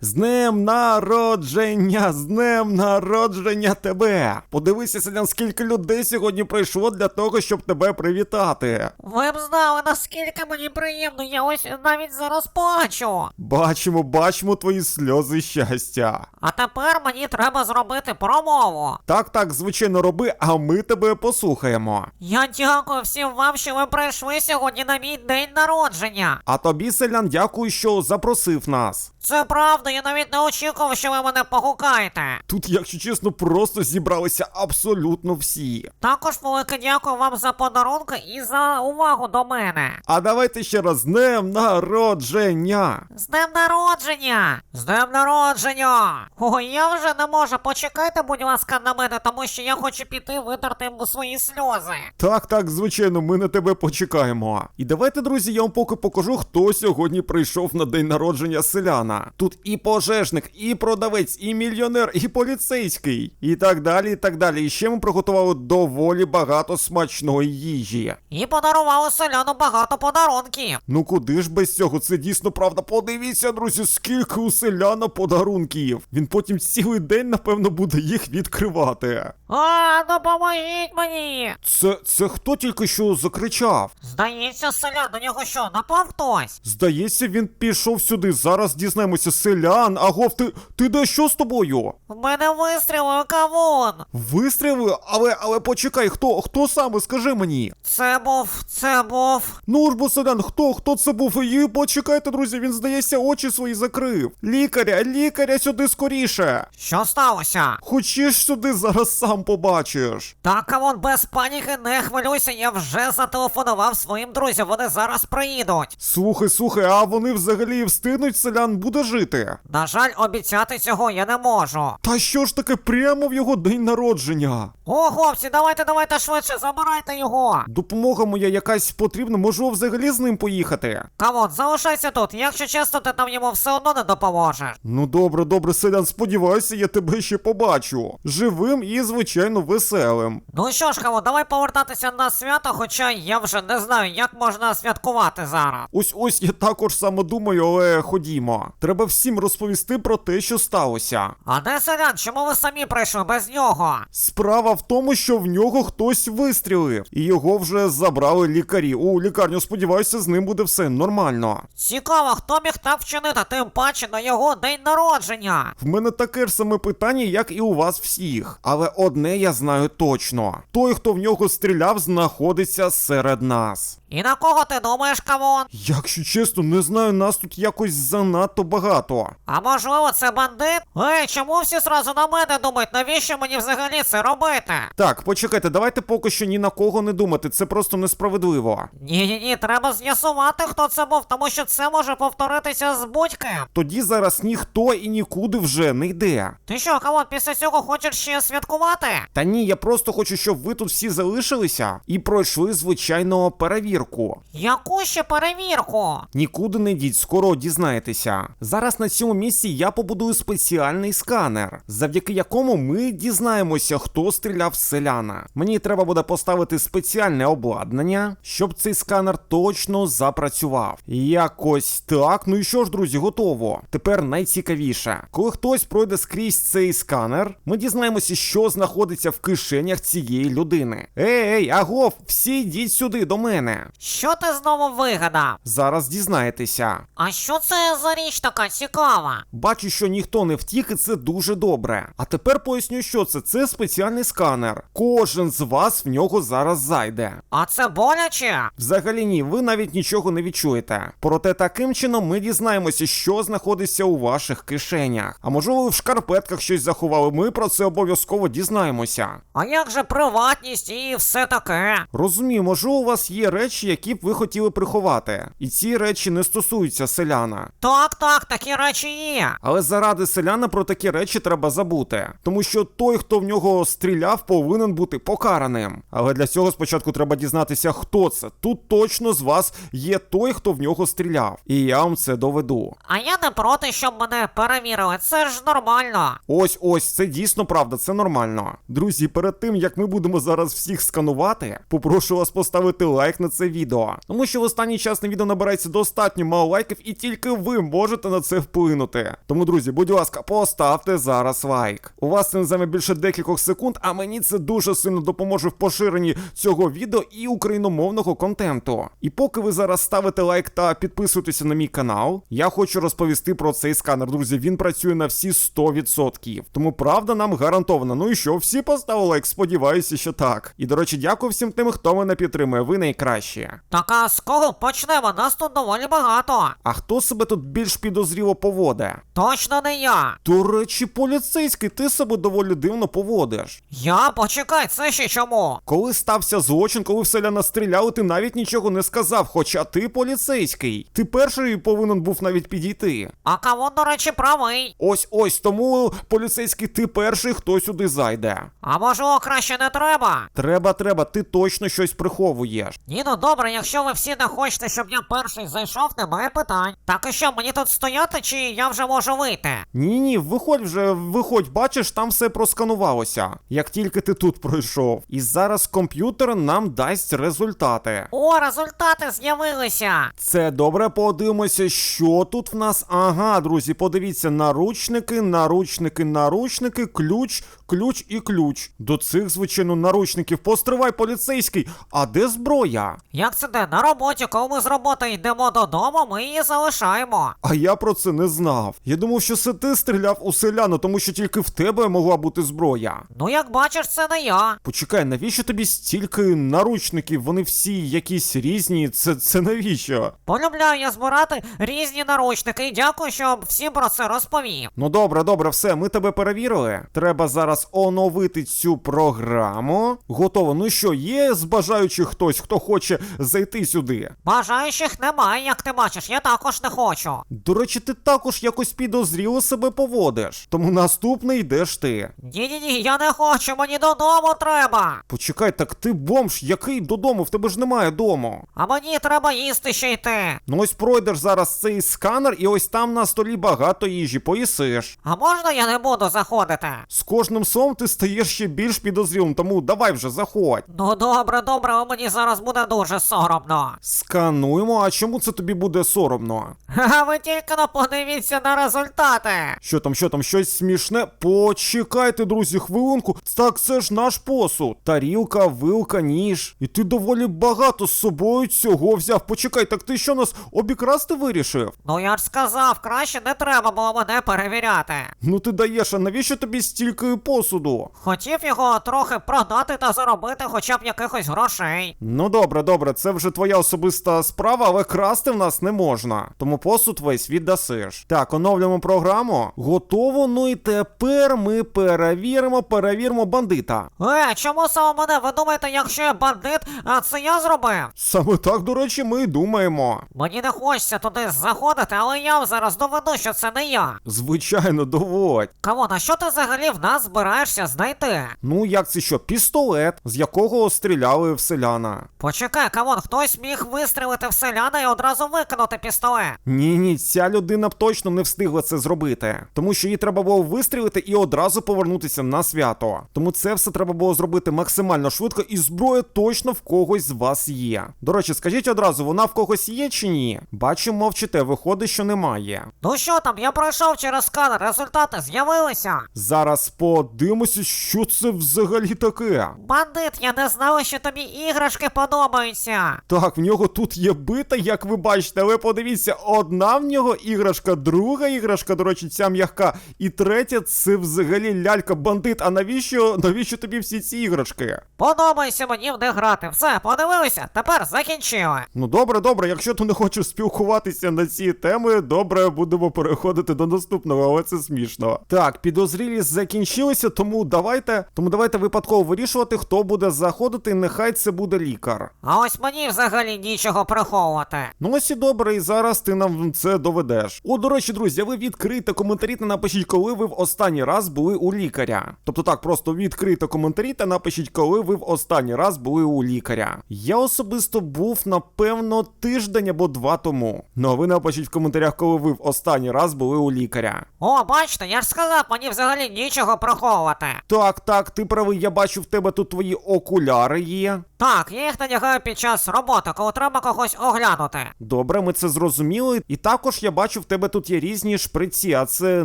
З днем народження, з днем народження тебе! Подивися, селян, скільки людей сьогодні прийшло для того, щоб тебе привітати. Ви б знали, наскільки мені приємно, я ось навіть зараз плачу. Бачимо, бачимо твої сльози щастя. А тепер мені треба зробити промову. Так, так, звичайно, роби, а ми тебе послухаємо. Я дякую всім вам, що ви прийшли сьогодні на мій день народження. А тобі, селян, дякую, що запросив нас. Це правда, я навіть не очікував, що ви мене погукаєте. Тут, якщо чесно, просто зібралися абсолютно всі. Також велике дякую вам за подарунки і за увагу до мене. А давайте ще раз з днем народження! З днем народження! З днем народження! Ой, я вже не можу. Почекайте, будь ласка, на мене, тому що я хочу піти витерти свої сльози. Так, так, звичайно, ми на тебе почекаємо. І давайте, друзі, я вам поки покажу, хто сьогодні прийшов на день народження селяна. Тут і пожежник, і продавець, і мільйонер, і поліцейський, і так далі, і так далі. І ще ми приготували доволі багато смачної їжі. І подарували селяну багато подарунків. Ну куди ж без цього? Це дійсно правда. Подивіться, друзі, скільки у селяна подарунків. Він потім цілий день, напевно, буде їх відкривати. А, допоможіть мені! Це це хто тільки що закричав? Здається, селян, до нього що, напав хтось? Здається, він пішов сюди. Зараз дізнаємося. Селян, агов, ти, ти де що з тобою? В мене вистрілив кавун. Вистріли? Але але почекай, хто хто саме? Скажи мені. Це був, це був. Ну ж бо селян, хто хто це був? І почекайте, друзі, він здається, очі свої закрив. Лікаря, лікаря сюди скоріше. Що сталося? Хочеш сюди зараз сам побачиш. Так, кавун, без паніки, не хвилюйся, я вже зателефонував своїм друзям, вони зараз приїдуть. Слухай, слухай, а вони взагалі встигнуть селян буде жити. На жаль, обіцяти цього я не можу. Та що ж таке прямо в його день народження? О, хлопці, давайте, давайте швидше, забирайте його. Допомога моя якась потрібна, можу взагалі з ним поїхати. Кавун, залишайся тут, якщо чесно, ти там йому все одно не допоможеш. Ну добре, добре, селян, сподіваюся, я тебе ще побачу. Живим і, звичайно, веселим. Ну що ж, Кавун, давай повертатися на свято, хоча я вже не знаю, як можна святкувати зараз. Ось ось я також саме думаю, але ходімо. Треба всім розповісти про те, що сталося. А де селян, чому ви самі прийшли без нього? Справа в тому, що в нього хтось вистрілив, і його вже забрали лікарі. У лікарню, сподіваюся, з ним буде все нормально. Цікаво, хто міг так вчинити, тим паче на його день народження. В мене таке ж саме питання, як і у вас всіх. Але одне я знаю точно: той, хто в нього стріляв, знаходиться серед нас. І на кого ти думаєш, Кавун? Якщо чесно, не знаю, нас тут якось занадто багато. А можливо, це бандит? Ей, чому всі зразу на мене думають? Навіщо мені взагалі це робити? Так, почекайте, давайте поки що ні на кого не думати, це просто несправедливо. Ні, ні, ні, треба з'ясувати, хто це був, тому що це може повторитися з будь-ким. Тоді зараз ніхто і нікуди вже не йде. Ти що, Кавун, після цього хочеш ще святкувати? Та ні, я просто хочу, щоб ви тут всі залишилися і пройшли звичайно перевірку. Яку ще перевірку? Нікуди не йдіть, скоро дізнаєтеся. Зараз на цьому місці я побудую спеціальний сканер, завдяки якому ми дізнаємося, хто стріляв з селяна. Мені треба буде поставити спеціальне обладнання, щоб цей сканер точно запрацював. Якось так. Ну і що ж, друзі, готово. Тепер найцікавіше. Коли хтось пройде скрізь цей сканер, ми дізнаємося, що знаходиться в кишенях цієї людини. Ей, ей, агов, всі йдіть сюди до мене. Що ти знову вигадав? Зараз дізнаєтеся. А що це за річ така цікава? Бачу, що ніхто не втік, і це дуже добре. А тепер поясню, що це. Це спеціальний сканер. Кожен з вас в нього зараз зайде. А це боляче? Взагалі ні, ви навіть нічого не відчуєте. Проте таким чином ми дізнаємося, що знаходиться у ваших кишенях. А можливо, ви в шкарпетках щось заховали. Ми про це обов'язково дізнаємося. А як же приватність і все таке? Розумію, може, у вас є речі, які б ви хотіли приховати. І ці речі не стосуються селяна. Так, так, такі речі є. Але заради селяна про такі речі треба забути, тому що той, хто в нього стріляв, повинен бути покараним. Але для цього спочатку треба дізнатися, хто це. Тут точно з вас є той, хто в нього стріляв, і я вам це доведу. А я не проти, щоб мене перевірили. Це ж нормально. Ось ось це дійсно правда, це нормально. Друзі, перед тим як ми будемо зараз всіх сканувати, попрошу вас поставити лайк на це відео, тому що в останній час на відео набирається достатньо мало лайків, і тільки ви можете можете на це вплинути. Тому, друзі, будь ласка, поставте зараз лайк. У вас це не займе більше декількох секунд, а мені це дуже сильно допоможе в поширенні цього відео і україномовного контенту. І поки ви зараз ставите лайк та підписуєтеся на мій канал, я хочу розповісти про цей сканер. Друзі, він працює на всі 100%. Тому правда нам гарантована. Ну і що, всі поставили лайк? Сподіваюся, що так. І до речі, дякую всім тим, хто мене підтримує. Ви найкращі. Так а з кого почнемо? Нас тут доволі багато. А хто себе тут більш підозріло поводе? Точно не я. До речі, поліцейський, ти себе доволі дивно поводиш. Я почекай, це ще чому? Коли стався злочин, коли в селяна стріляли, ти навіть нічого не сказав, хоча ти поліцейський. Ти перший повинен був навіть підійти. А кавун, до речі, правий. Ось ось тому поліцейський ти перший, хто сюди зайде. А можливо, краще не треба? Треба, треба, ти точно щось приховуєш. Ні, ну добре, якщо ви всі не хочете, щоб я перший зайшов, немає питань. Так і що, мені тут стояти, чи я вже можу вийти? Ні, ні, виходь вже, виходь, бачиш, там все просканувалося, як тільки ти тут пройшов. І зараз комп'ютер нам дасть результати. О, результати з'явилися. Це добре, подивимося, що тут в нас. Ага, друзі, подивіться, наручники, наручники, наручники, ключ, ключ і ключ. До цих, звичайно, наручників постривай поліцейський. А де зброя? Як це де? На роботі, коли ми з роботи йдемо додому, ми її залишаємо. А я про це не знав. Я думав, що це ти стріляв у селяна, тому що тільки в тебе могла бути зброя. Ну, як бачиш, це не я. Почекай, навіщо тобі стільки наручників? Вони всі якісь різні. Це, це навіщо? Полюбляю я збирати різні наручники і дякую, що всім про це розповів. Ну добре, добре, все, ми тебе перевірили. Треба зараз оновити цю програму. Готово. Ну що, є з бажаючих хтось, хто хоче зайти сюди? Бажаючих немає, як ти бачиш, я також не хочу. До речі, ти також якось підозріло себе поводиш. Тому наступний йдеш ти. Ні-ні-ні, я не хочу, мені додому треба. Почекай, так ти бомж, який додому? В тебе ж немає дому. А мені треба їсти ще йти. Ну ось пройдеш зараз цей сканер, і ось там на столі багато їжі, поїсиш. А можна я не буду заходити? З кожним словом ти стаєш ще більш підозрілим, тому давай вже заходь. Ну добре, добре, але мені зараз буде дуже соромно. Скануємо, а чому це тобі буде соромно? Ха, ви тільки но подивіться на результати. Що там, що там, щось смішне? Почекайте, друзі, хвилинку. Так це ж наш посуд. Тарілка, вилка, ніж. І ти доволі багато з собою цього взяв. Почекай, так ти що нас обікрасти вирішив? Ну я ж сказав, краще не треба було мене перевіряти. Ну ти даєш, а навіщо тобі стільки посуду? Хотів його трохи продати та заробити хоча б якихось грошей. Ну добре, добре, це вже твоя особиста справа, але красти в нас не можна. Тому посуд весь віддасиш. Так, оновлюємо програму. Готово. Ну і тепер ми перевіримо, перевіримо бандита. Е, чому саме мене? Ви думаєте, якщо я бандит, а це я зробив? Саме так, до речі, ми й думаємо. Мені не хочеться туди заходити, але я вам зараз доведу, що це не я. Звичайно, доводь. Кавон, а що ти взагалі в нас збираєшся знайти? Ну, як це що? Пістолет, з якого стріляли в селяна. Почекай, кавон, хтось міг вистрілити в селяна і одразу викинути пістолет. Ні, ні, ця людина б точно не встигла це зробити, тому що їй треба було вистрілити і одразу повернутися на свято. Тому це все треба було зробити максимально швидко, і зброя точно в когось з вас є. До речі, скажіть одразу, вона в когось є чи ні? Бачу, мовчите, виходить, що немає. Ну що там, я пройшов через сканер, результати з'явилися. Зараз подивимося, що це взагалі таке. Бандит, я не знала, що тобі іграшки подобаються. Так, в нього тут є бита, як ви бачите, але подивіться, одна в нього іграшка, друга іграшка, до речі, ця м'яка, і третя це взагалі лялька бандит. А навіщо навіщо тобі всі ці іграшки? Подобається мені в них грати. Все, подивилися, тепер закінчили. Ну добре, добре, якщо ти не хочеш спілкуватися на ці теми, добре, будемо переходити до наступного, але це смішно. Так, підозрілість закінчилися, тому давайте, тому давайте випадково вирішувати, хто буде заходити, нехай це буде лікар. А ось мені взагалі нічого приховувати. Ну ось і добре, і зараз ти нам це доведеш. О, до речі, друзі, ви відкрийте коментарі та напишіть, коли ви в останній раз були у лікаря. Тобто так, просто відкрийте коментарі та напишіть, коли ви в останній раз були у лікаря. Я особисто був, напевно, тиждень або два тому. Ну а ви напишіть в коментарях, коли ви в останній раз були у лікаря. О, бачите, я ж сказав, мені взагалі нічого приховувати. Так, так, ти правий, я бачу в тебе тут твої окуляри є. Так, я їх надягаю під час роботи, коли треба когось оглянути. Добре, ми це зрозуміли. І також я бачу, в тебе тут є різні шприці, а це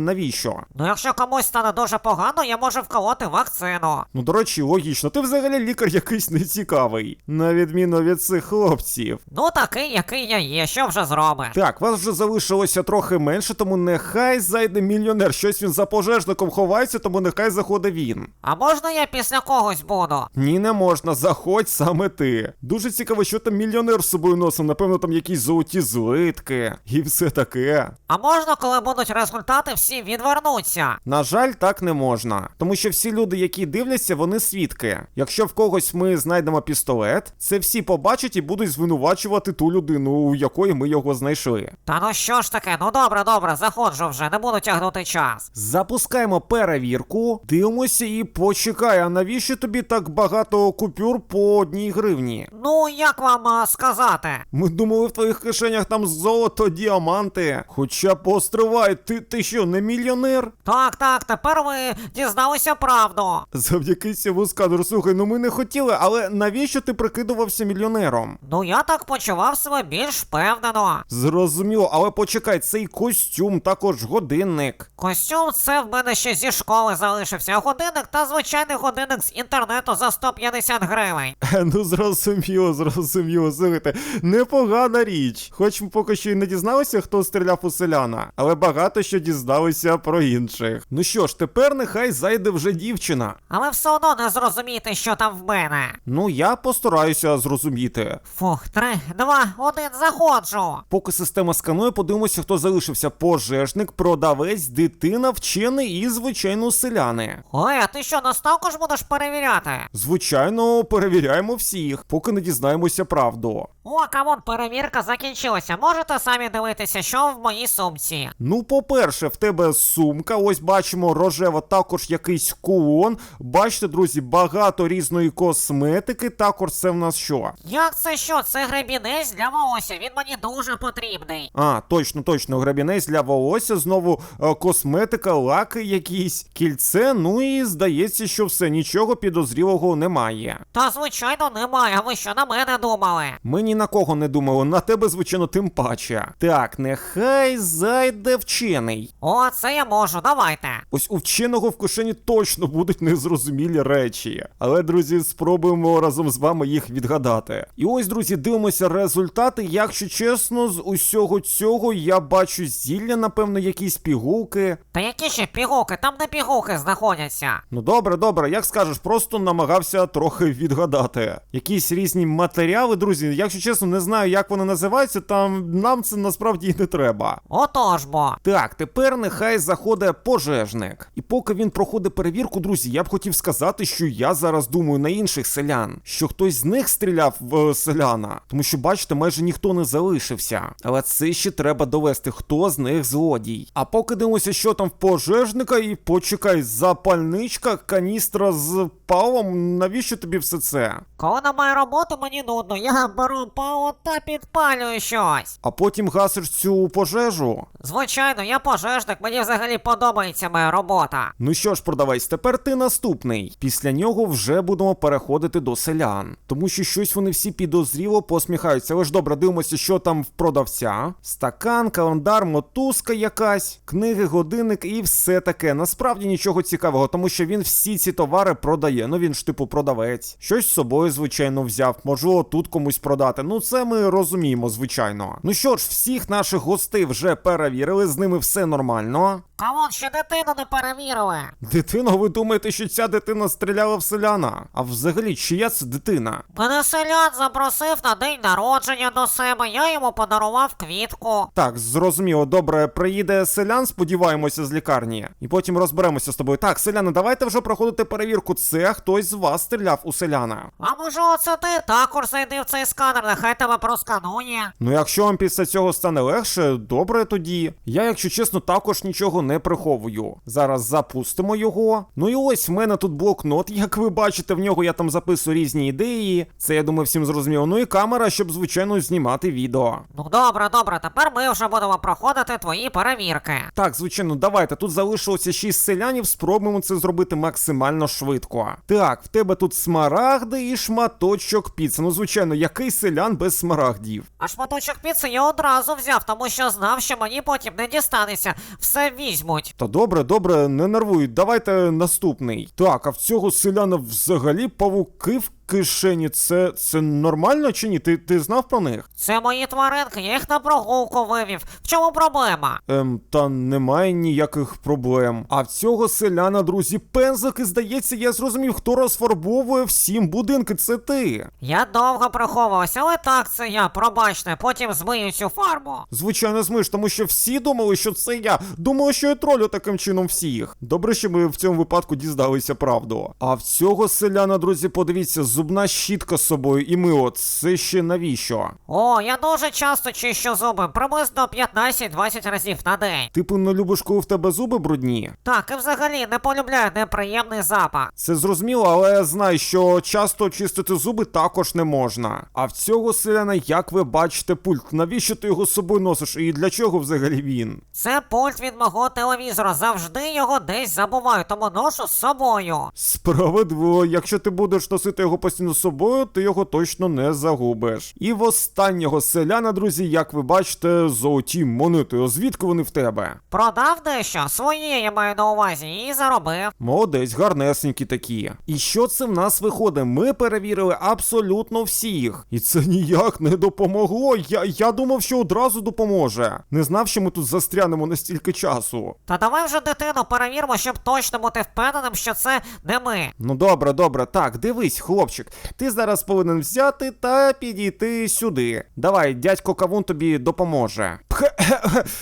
навіщо? Ну якщо комусь стане дуже погано, я можу вколоти вакцину. Ну, до речі, логічно, ти взагалі лікар якийсь нецікавий, на відміну від цих хлопців. Ну такий, який я є, що вже зробиш? Так, вас вже залишилося трохи менше, тому нехай зайде мільйонер. Щось він за пожежником ховається, тому нехай заходить він. А можна я після когось буду? Ні, не можна, заходь саме ти. Дуже цікаво, що там мільйонер з собою носив. Напевно, там якісь золоті злитки і все таке. А можна, коли будуть результати, всі відвернуться? На жаль, так не можна. Тому що всі люди, які дивляться, вони свідки. Якщо в когось ми знайдемо пістолет, це всі побачать і будуть звинувачувати ту людину, у якої ми його знайшли. Та ну що ж таке, ну добре, добре, заходжу вже, не буду тягнути час. Запускаємо перевірку, дивимося і почекай, а навіщо тобі так багато купюр по одній гривні? Ну, як вам а, сказати? Ми думали, в твоїх кишенях там золото, діаманти. Хоча постривай, ти, ти що, не мільйонер? Так, так, тепер ви дізналися правду. Завдяки цьому сканеру, слухай, ну ми не хотіли, але навіщо ти прикидувався мільйонером? Ну я так почував себе більш впевнено. Зрозуміло, але почекай, цей костюм, також годинник. Костюм це в мене ще зі школи залишився, а годинник та звичайний годинник з інтернету за 150 гривень. Е, Ну зрозуміло, зрозуміло, слухайте, непогана річ. Хоч ми поки що і не дізналися, хто стріляв у селяна, але багато що дізналися про інших. Ну що ж, тепер нехай зайде вже дівчина. Але все одно не зрозумієте, що там в мене. Ну я постараюся зрозуміти. Фух, три, два, один, заходжу. Поки система сканує, подивимося, хто залишився: пожежник, продавець, дитина, вчений і, звичайно, селяни. Ой, а ти що, нас також будеш перевіряти? Звичайно, перевіряємо всіх, поки не дізнаємося правду. О, камон, перевірка закінчилася. Можете самі дивитися, що в моїй сумці. Ну, по-перше, в тебе сумка, ось бачимо рожева, також якийсь кулон. Бачите, друзі, багато різної косметики. Також це в нас що? Як це що? Це гребінець для волосся, він мені дуже потрібний. А, точно, точно, грабінець для волосся, знову е, косметика, лаки якісь, кільце. Ну і здається, що все, нічого підозрілого немає. Та звичайно немає, ви що на мене думали? Ми ні на кого не думали, на тебе, звичайно, тим паче. Так, нехай зайде вчений. О, це я можу, давайте. Ось у вченого в кишені точно будуть незрозумілі речі. Але, друзі, спробуємо разом з вами їх відгадати. І ось, друзі, дивимося результати. Якщо чесно, з усього цього я бачу зілля, напевно, якісь пігулки. Та які ще пігулки? Там не пігулки знаходяться. Ну добре, добре, як скажеш, просто намагався трохи відгадати. Якісь різні матеріали, друзі. Якщо чесно, не знаю, як вони називаються, там нам це насправді і не треба. Отож бо. Так, тепер нехай заходить пожежник. І поки він проходить перевірку, друзі, я б хотів сказати, що я зараз думаю на інших селян, що хтось з них стріляв в е, селяна, тому що, бачите, майже ніхто не залишився. Але це ще треба довести, хто з них злодій. А поки дивимося, що там в пожежника, і почекай, запальничка, каністра з палом. Навіщо тобі все це? Коли немає роботи, мені нудно. Я беру пао та підпалюю щось. А потім гасиш цю пожежу. Звичайно, я пожежник, мені взагалі подобається моя робота. Ну що ж, продавець, тепер ти наступний. Після нього вже будемо переходити до селян, тому що щось вони всі підозріло посміхаються. Але ж добре, дивимося, що там в продавця: стакан, календар, мотузка якась, книги, годинник і все таке. Насправді нічого цікавого, тому що він всі ці товари продає. Ну він ж типу продавець. Щось з собою, звичайно, взяв. Можливо, тут комусь продати. Ну це ми розуміємо, звичайно. Ну що ж, всіх наших гостей вже перевірили, з ними все нормально. Камон, ще дитину не перевірили. Дитино, ви думаєте, що ця дитина стріляла в селяна? А взагалі, чия це дитина? Мене селян запросив на день народження до себе, я йому подарував квітку. Так, зрозуміло, добре, приїде селян, сподіваємося, з лікарні. І потім розберемося з тобою. Так, селяни, давайте вже проходити перевірку. Це хтось з вас стріляв у селяна. А може оце ти також зайди в цей сканер, нехай тебе просканує. Ну, якщо вам після цього стане легше, добре тоді. Я, якщо чесно, також нічого не приховую. Зараз запустимо його. Ну і ось в мене тут блокнот, як ви бачите, в нього я там записую різні ідеї. Це я думаю, всім зрозуміло. Ну і камера, щоб звичайно знімати відео. Ну добре, добре, тепер ми вже будемо проходити твої перевірки. Так, звичайно, давайте. Тут залишилося 6 селянів, спробуємо це зробити максимально швидко. Так, в тебе тут смарагди і шматочок піци. Ну, звичайно, який селян без смарагдів? А шматочок піци я одразу взяв, тому що знав, що мені потім не дістанеться. Все візьмуть. Та добре, добре, не нервуй. Давайте наступний. Так, а в цього селяна взагалі павуки в кишені. Це це нормально чи ні? Ти, ти знав про них? Це мої тваринки, я їх на прогулку вивів. В чому проблема? Ем, та немає ніяких проблем. А в цього селяна, друзі, пензлики, здається, я зрозумів, хто розфарбовує всім будинки. Це ти. Я довго приховувався, але так це я, пробачте, потім змию цю фарбу. Звичайно, змиш, тому що всі думали, що це я. Думали, що я тролю таким чином всіх. Добре, що ми в цьому випадку діздалися правду. А в цього селяна, друзі, подивіться, зубна щітка з собою і мило. Це ще навіщо? О, я дуже часто чищу зуби, приблизно 15-20 разів на день. Типу, не любиш, коли в тебе зуби брудні? Так, і взагалі не полюбляю неприємний запах. Це зрозуміло, але знай, що часто чистити зуби також не можна. А в цього селяна, як ви бачите, пульт. Навіщо ти його з собою носиш? І для чого взагалі він? Це пульт від мого телевізора. Завжди його десь забуваю, тому ношу з собою. Справедливо, якщо ти будеш носити його постійно з собою, ти його точно не загубиш. І в останнього селяна, друзі, як ви бачите, золоті монети. Звідки вони в тебе? Продав дещо, своє я маю на увазі, і заробив. Молодець, гарнесенькі такі. І що це в нас виходить? Ми перевірили абсолютно всіх. І це ніяк не допомогло. Я, я думав, що одразу допоможе. Не знав, що ми тут застрянемо настільки часу. Та давай вже дитину перевіримо, щоб точно бути впевненим, що це не ми. Ну добре, добре. Так, дивись, хлопчик. Ти зараз повинен взяти та підійти сюди. Давай, дядько Кавун тобі допоможе.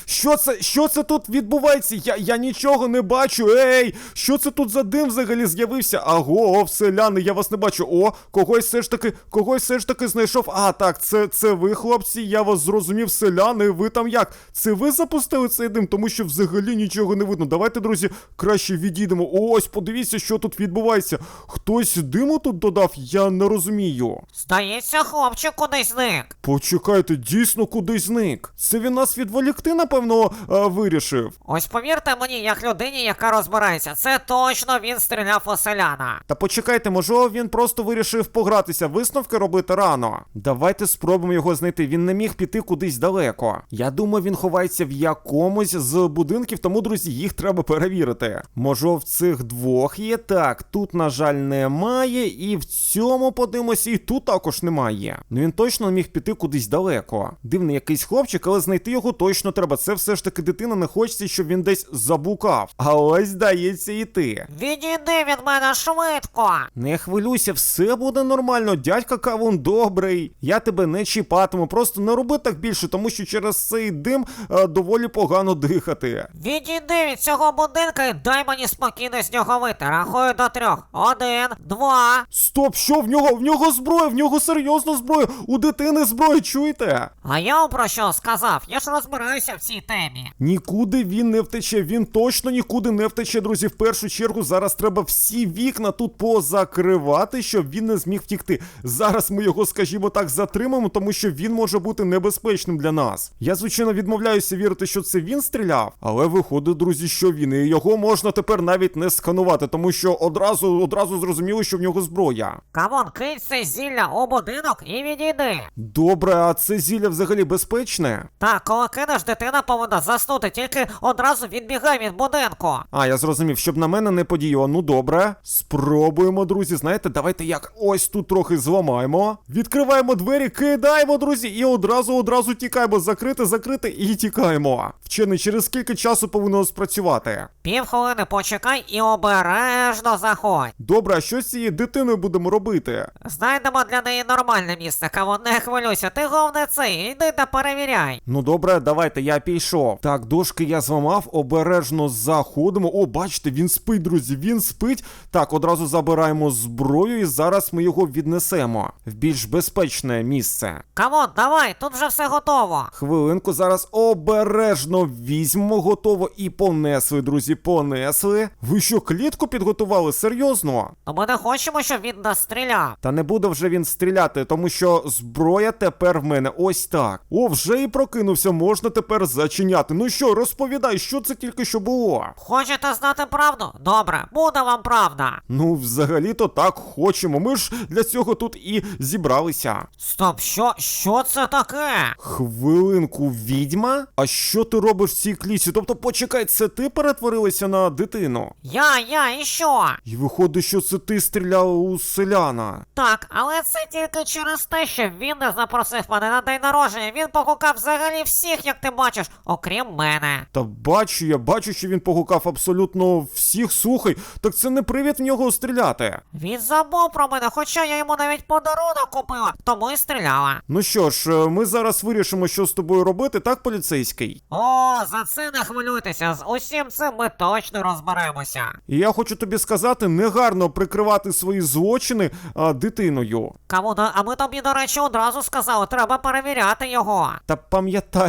Що це? Що це тут відбувається? Я, я нічого не бачу. Ей! Що це тут за дим взагалі з'явився? Аго, селяни, я вас не бачу. О, когось все ж таки, когось все ж таки знайшов. А, так, це, це ви, хлопці, я вас зрозумів, селяни. Ви там як? Це ви запустили цей дим, тому що взагалі нічого не видно. Давайте, друзі, краще відійдемо. Ось, подивіться, що тут відбувається. Хтось диму тут додав, я не розумію. Здається, хлопчик кудись зник. Почекайте, дійсно кудись зник. Це він нас відволікти, напевно, а, вирішив. Ось повірте мені, як людині, яка розбирається, це точно він стріляв у селяна. Та почекайте, може він просто вирішив погратися, висновки робити рано. Давайте спробуємо його знайти. Він не міг піти кудись далеко. Я думаю, він ховається в якомусь з будинків, тому, друзі, їх треба перевірити. Може, в цих двох є так. Тут, на жаль, немає, і в цьому подивимося, і тут також немає. Ну він точно міг піти кудись далеко. Дивний якийсь хлопчик, але знайти його точно треба. Це все ж таки дитина не хочеться, щоб він десь забукав. А ось здається і ти. Відійди від мене швидко. Не хвилюйся, все буде нормально, дядька Кавун добрий. Я тебе не чіпатиму, просто не роби так більше, тому що через цей дим е, доволі погано дихати. Відійди від цього будинка і дай мені спокійно з нього вийти. Рахую до трьох. Один, два. Стоп, що в нього? В нього зброя, в нього серйозна зброя. У дитини зброя, чуєте? А я вам про що сказав? Я ж розбираюся в цій темі. Нікуди він не втече, він точно нікуди не втече, друзі. В першу чергу зараз треба всі вікна тут позакривати, щоб він не зміг втікти. Зараз ми його, скажімо так, затримаємо, тому що він може бути небезпечним для нас. Я, звичайно, відмовляюся вірити, що це він стріляв, але виходить, друзі, що він. І його можна тепер навіть не сканувати, тому що одразу одразу зрозуміло, що в нього зброя. Камон, кинь це зілля у будинок і відійди. Добре, а це зілля взагалі безпечне? Так, коли кинеш, дитина повинна заснути, тільки одразу відбігай від будинку. А, я зрозумів, щоб на мене не подіяло. Ну добре. Спробуємо, друзі. Знаєте, давайте як ось тут трохи зламаємо. Відкриваємо двері, кидаємо, друзі, і одразу одразу тікаємо. Закрити, закрити і тікаємо. Вчений, через скільки часу повинно спрацювати? Півхвилини почекай і обережно заходь. Добре, а що з цією дитиною будемо робити? Знайдемо для неї нормальне місце, кого не хвилюйся, ти головне це, йди та перевіряй. Ну добре. Добре, давайте, я пішов. Так, дошки я зламав, обережно заходимо. О, бачите, він спить, друзі, він спить. Так, одразу забираємо зброю і зараз ми його віднесемо в більш безпечне місце. Камон, давай, тут вже все готово. Хвилинку, зараз обережно візьмемо, готово і понесли, друзі, понесли. Ви що, клітку підготували? Серйозно? Ну ми не хочемо, щоб він нас стріляв. Та не буде вже він стріляти, тому що зброя тепер в мене ось так. О, вже і прокинувся, можна тепер зачиняти. Ну що, розповідай, що це тільки що було? Хочете знати правду? Добре, буде вам правда. Ну, взагалі-то так хочемо. Ми ж для цього тут і зібралися. Стоп, що? Що це таке? Хвилинку, відьма? А що ти робиш в цій кліці? Тобто, почекай, це ти перетворилася на дитину? Я, я і що? І виходить, що це ти стріляла у селяна. Так, але це тільки через те, що він не запросив мене на день народження. Він погукав взагалі всіх, як ти бачиш, окрім мене. Та бачу, я бачу, що він погукав абсолютно всіх. Слухай, так це не привід в нього стріляти. Він забув про мене, хоча я йому навіть подарунок купила, тому і стріляла. Ну що ж, е, ми зараз вирішимо, що з тобою робити, так, поліцейський? О, за це не хвилюйтеся, з усім цим ми точно розберемося. І я хочу тобі сказати, негарно прикривати свої злочини а, дитиною. Кому а ми тобі, до речі, одразу сказали, треба перевіряти його. Та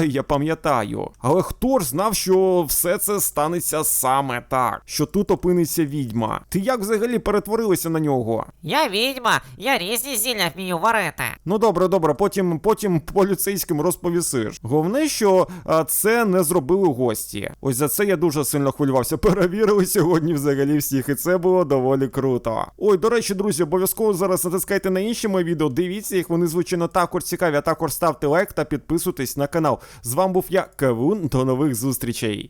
пам'ятаю, я пам'ятаю. Але хто ж знав, що все це станеться саме так, що тут опиниться відьма? Ти як взагалі перетворилася на нього? Я відьма, я різні зілля вмію варити. Ну добре, добре, потім потім поліцейським розповісиш. Головне, що а, це не зробили гості. Ось за це я дуже сильно хвилювався. Перевірили сьогодні взагалі всіх, і це було доволі круто. Ой, до речі, друзі, обов'язково зараз натискайте на інші мої відео. Дивіться їх, вони звичайно також цікаві. А також ставте лайк та підписуйтесь на канал. З вами був я, Кавун. До нових зустрічей.